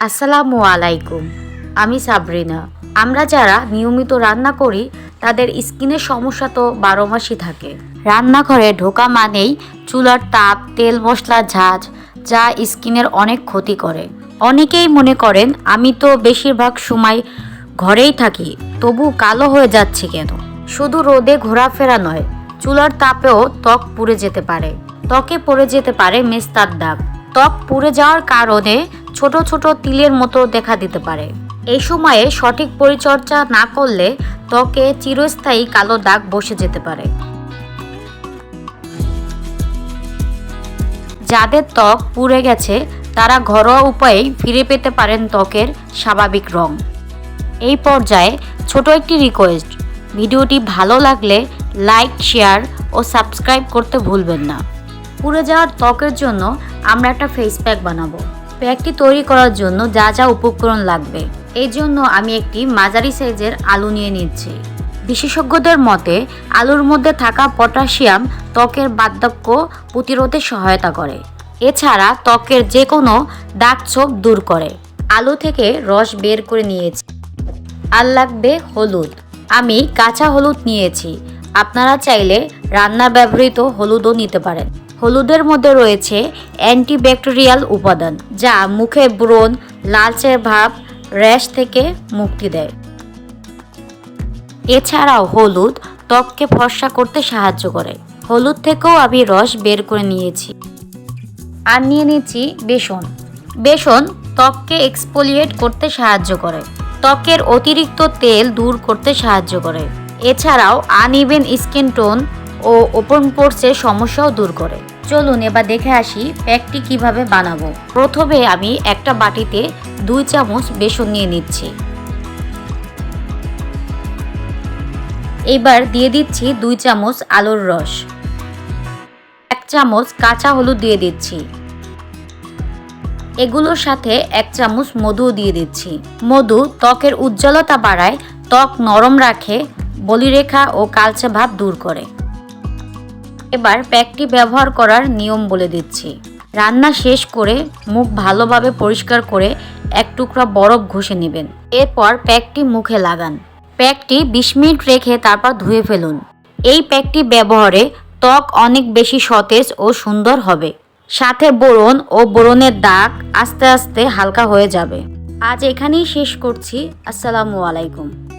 আসসালামু আলাইকুম, আমি সাবরিনা। আমরা যারা নিয়মিত রান্না করি, তাদের স্কিনের সমস্যা তো বারো মাসই থাকে। রান্নাঘরে ঢোকা মানেই চুলার তাপ, তেল মশলা ঝাঁজ, যা স্কিনের অনেক ক্ষতি করে। অনেকেই মনে করেন, আমি তো বেশিরভাগ সময় ঘরেই থাকি, তবু কালো হয়ে যাচ্ছে কেন? শুধু রোদে ঘোরাফেরা নয়, চুলার তাপেও ত্বক পুড়ে যেতে পারে। ত্বকে পড়ে যেতে পারে মেস্তার দাগ। ত্বক পুড়ে যাওয়ার কারণে ছোট ছোট তিলের মতো দেখা দিতে পারে। এই সময়ে সঠিক পরিচর্যা না করলে ত্বকে চিরস্থায়ী কালো দাগ বসে যেতে পারে। যাদের ত্বক পুড়ে গেছে, তারা ঘরোয়া উপায়ে ফিরে পেতে পারেন ত্বকের স্বাভাবিক রং। এই পর্যায়ে ছোট একটি রিকোয়েস্ট ভিডিওটি ভালো লাগলে লাইক শেয়ার ও সাবস্ক্রাইব করতে ভুলবেন না। পুড়ে যাওয়ার ত্বকের জন্য আমরা একটা ফেস প্যাক বানাবো। প্যাকটি তৈরি করার জন্য যা যা উপকরণ লাগবে। এই জন্য আমি একটি মাঝারি সাইজের আলু নিয়ে নিচ্ছি। বিশেষজ্ঞদের মতে, আলুর মধ্যে থাকা পটাশিয়াম ত্বকের বার্ধক্য প্রতিরোধে সহায়তা করে। এছাড়া ত্বকের যে কোনো দাগ ছোপ দূর করে। আলু থেকে রস বের করে নিয়েছি। আর লাগবে হলুদ। আমি কাঁচা হলুদ নিয়েছি। আপনারা চাইলে রান্না ব্যবহৃত হলুদও নিতে পারেন। হলুদের মধ্যে রয়েছে অ্যান্টিব্যাকটেরিয়াল উপাদান, যা মুখে ব্রণ, লালচে ভাব, র্যাশ থেকে মুক্তি দেয়। এছাড়াও হলুদ ত্বককে ফর্সা করতে সাহায্য করে। হলুদ থেকেও আমি রস বের করে নিয়েছি। আর নিয়ে নিচ্ছি বেসন। বেসন ত্বককে এক্সপোলিয়েট করতে সাহায্য করে। ত্বকের অতিরিক্ত তেল দূর করতে সাহায্য করে। এছাড়াও আনইভেন স্কিন টোন ও ওপেন পোর্সের সমস্যাও দূর করে। চলুন এবার দেখে আসি প্যাকটি কীভাবে বানাবো। প্রথমে আমি একটা বাটিতে দুই চামচ বেসন নিয়ে নিচ্ছি। এবার দিয়ে দিচ্ছি দুই চামচ আলুর রস। এক চামচ কাঁচা হলুদ দিয়ে দিচ্ছি। এগুলোর সাথে এক চামচ মধু দিয়ে দিচ্ছি। মধু ত্বকের উজ্জ্বলতা বাড়ায় ত্বক নরম রাখে বলিরেখা ও কালচে ভাব দূর করে। এবার প্যাকটি ব্যবহার করার নিয়ম বলে দিচ্ছি। রান্না শেষ করে মুখ ভালোভাবে পরিষ্কার করে এক টুকরা বরফ ঘষে নেবেন। এরপর প্যাকটি মুখে লাগান। প্যাকটি বিশ মিনিট রেখে তারপর ধুয়ে ফেলুন। এই প্যাকটি ব্যবহারে ত্বক অনেক বেশি সতেজ ও সুন্দর হবে। সাথে বোরন ও বোরনের দাগ আস্তে আস্তে হালকা হয়ে যাবে। আজ এখানেই শেষ করছি। আসসালামু আলাইকুম।